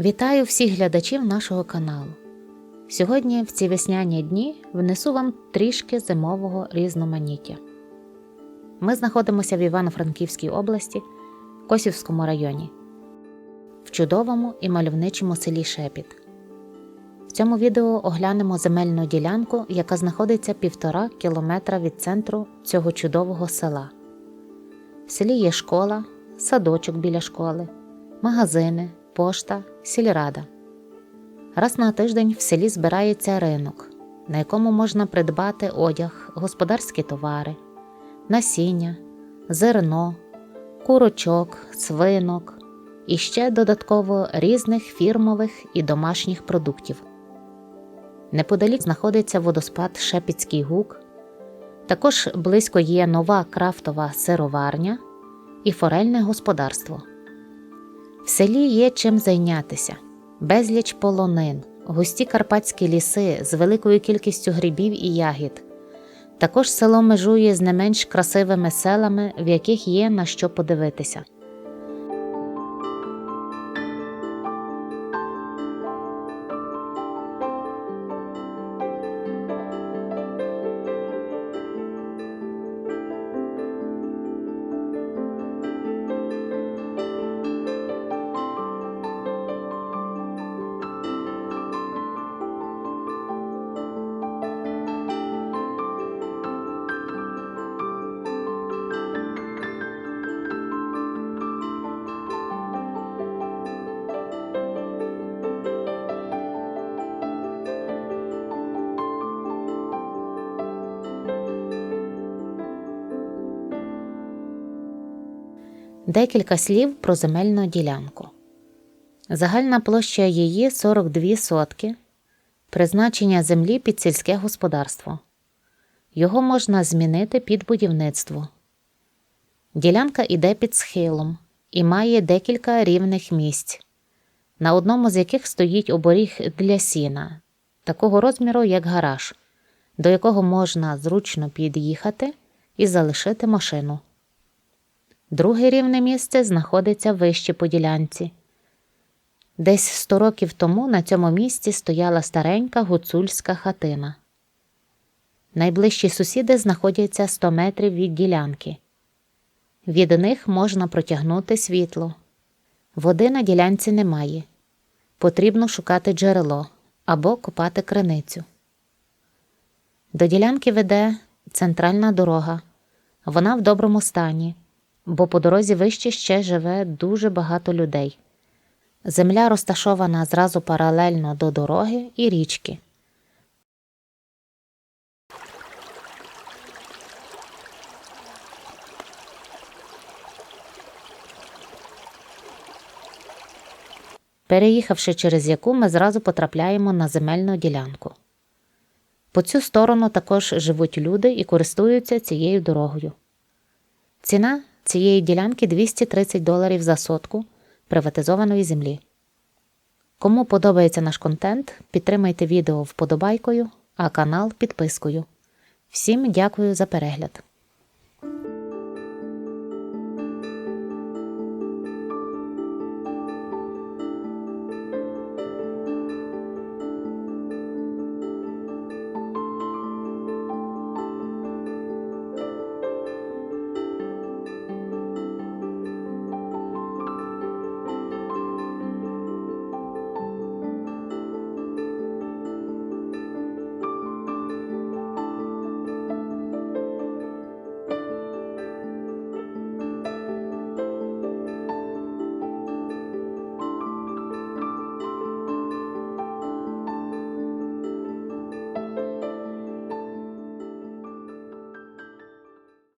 Вітаю всіх глядачів нашого каналу. Сьогодні, в ці весняні дні, внесу вам трішки зимового різноманіття. Ми знаходимося в Івано-Франківській області, Косівському районі, в чудовому і мальовничому селі Шепіт. В цьому відео оглянемо земельну ділянку, яка знаходиться півтора кілометра від центру цього чудового села. В селі є школа, садочок біля школи, магазини, пошта, сільрада. Раз на тиждень в селі збирається ринок, на якому можна придбати одяг, господарські товари, насіння, зерно, курочок, свинок і ще додатково різних фірмових і домашніх продуктів. Неподалік знаходиться водоспад Шепіцький гук. Також близько є нова крафтова сироварня і форельне господарство. В селі є чим зайнятися, безліч полонин, густі карпатські ліси з великою кількістю грибів і ягід. Також село межує з не менш красивими селами, в яких є на що подивитися. Декілька слів про земельну ділянку. Загальна площа її 42 сотки, призначення землі під сільське господарство. Його можна змінити під будівництво. Ділянка іде під схилом і має декілька рівних місць, на одному з яких стоїть оборіг для сіна, такого розміру, як гараж, до якого можна зручно під'їхати і залишити машину. Друге рівне місце знаходиться вище по ділянці. Десь 100 років тому на цьому місці стояла старенька гуцульська хатина. Найближчі сусіди знаходяться 100 метрів від ділянки. Від них можна протягнути світло. Води на ділянці немає. Потрібно шукати джерело або копати криницю. До ділянки веде центральна дорога. Вона в доброму стані бо по дорозі вище ще живе дуже багато людей. Земля розташована зразу паралельно до дороги і річки. Переїхавши через яку ми зразу потрапляємо на земельну ділянку. По цю сторону також живуть люди і користуються цією дорогою. Ціна цієї ділянки 230 доларів за сотку приватизованої землі. Кому подобається наш контент, підтримайте відео вподобайкою, а канал підпискою. Всім дякую за перегляд!